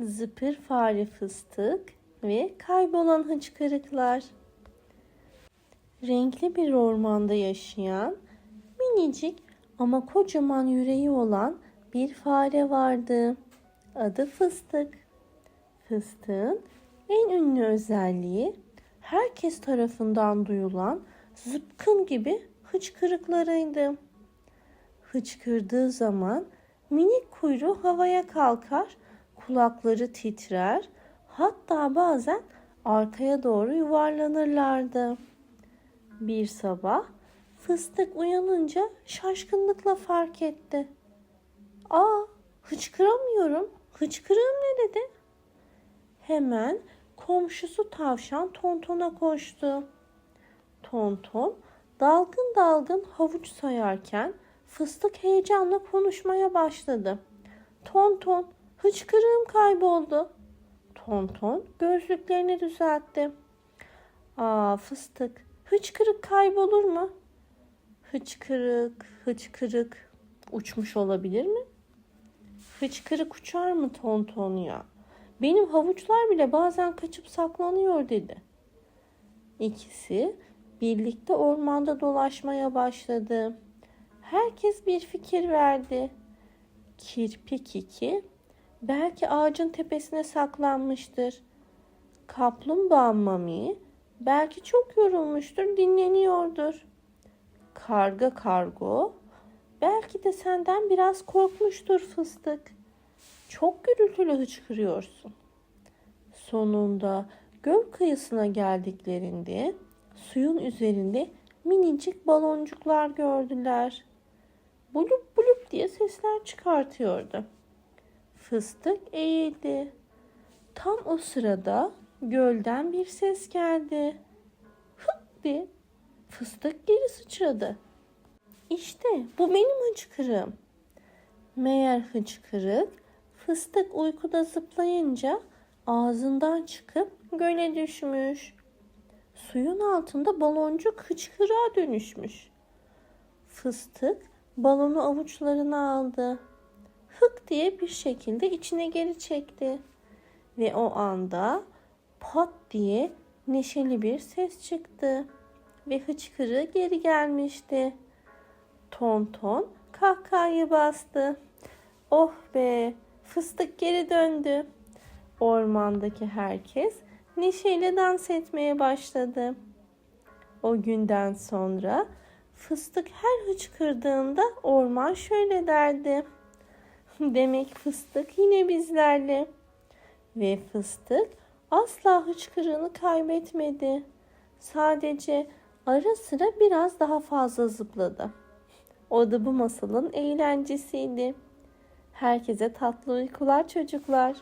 Zıpır fare fıstık ve kaybolan hıçkırıklar. Renkli bir ormanda yaşayan minicik ama kocaman yüreği olan bir fare vardı. Adı Fıstık. Fıstığın en ünlü özelliği herkes tarafından duyulan zıpkın gibi hıçkırıklarıydı. Hıçkırdığı zaman minik kuyruğu havaya kalkar, kulakları titrer, hatta bazen arkaya doğru yuvarlanırlardı. Bir sabah fıstık uyanınca şaşkınlıkla fark etti. Aa, hıçkıramıyorum. Hıçkırığım ne dedi? Hemen komşusu tavşan Tonton'a koştu. Tonton dalgın dalgın havuç sayarken fıstık heyecanla konuşmaya başladı. Tonton, hıçkırığım kayboldu. Tonton gözlüklerini düzeltti. Aa fıstık, hıçkırık kaybolur mu? Hıçkırık, hıçkırık uçmuş olabilir mi? Hıçkırık uçar mı Tonton ya? Benim havuçlar bile bazen kaçıp saklanıyor dedi. İkisi birlikte ormanda dolaşmaya başladı. Herkes bir fikir verdi. Kirpi Kiki belki ağacın tepesine saklanmıştır. Kaplumbağa Mami belki çok yorulmuştur, dinleniyordur. Karga Kargo belki de senden biraz korkmuştur fıstık. Çok gürültülü hıçkırıyorsun. Sonunda göl kıyısına geldiklerinde suyun üzerinde minicik baloncuklar gördüler. Bulup bulup diye sesler çıkartıyordu. Fıstık eğildi. Tam o sırada gölden bir ses geldi. Hık diye fıstık geri sıçradı. İşte bu benim hıçkırığım. Meğer hıçkırık fıstık uykuda zıplayınca ağzından çıkıp göle düşmüş. Suyun altında baloncuk hıçkırığa dönüşmüş. Fıstık balonu avuçlarına aldı. Diye bir şekilde içine geri çekti. Ve o anda pat diye neşeli bir ses çıktı. Ve hıçkırığı geri gelmişti. Tonton kahkahayı bastı. Oh be fıstık geri döndü. Ormandaki herkes neşeyle dans etmeye başladı. O günden sonra fıstık her hıçkırdığında orman şöyle derdi. Demek fıstık yine bizlerle. Ve fıstık asla hıçkırığını kaybetmedi. Sadece ara sıra biraz daha fazla zıpladı. O da bu masalın eğlencesiydi. Herkese tatlı uykular çocuklar.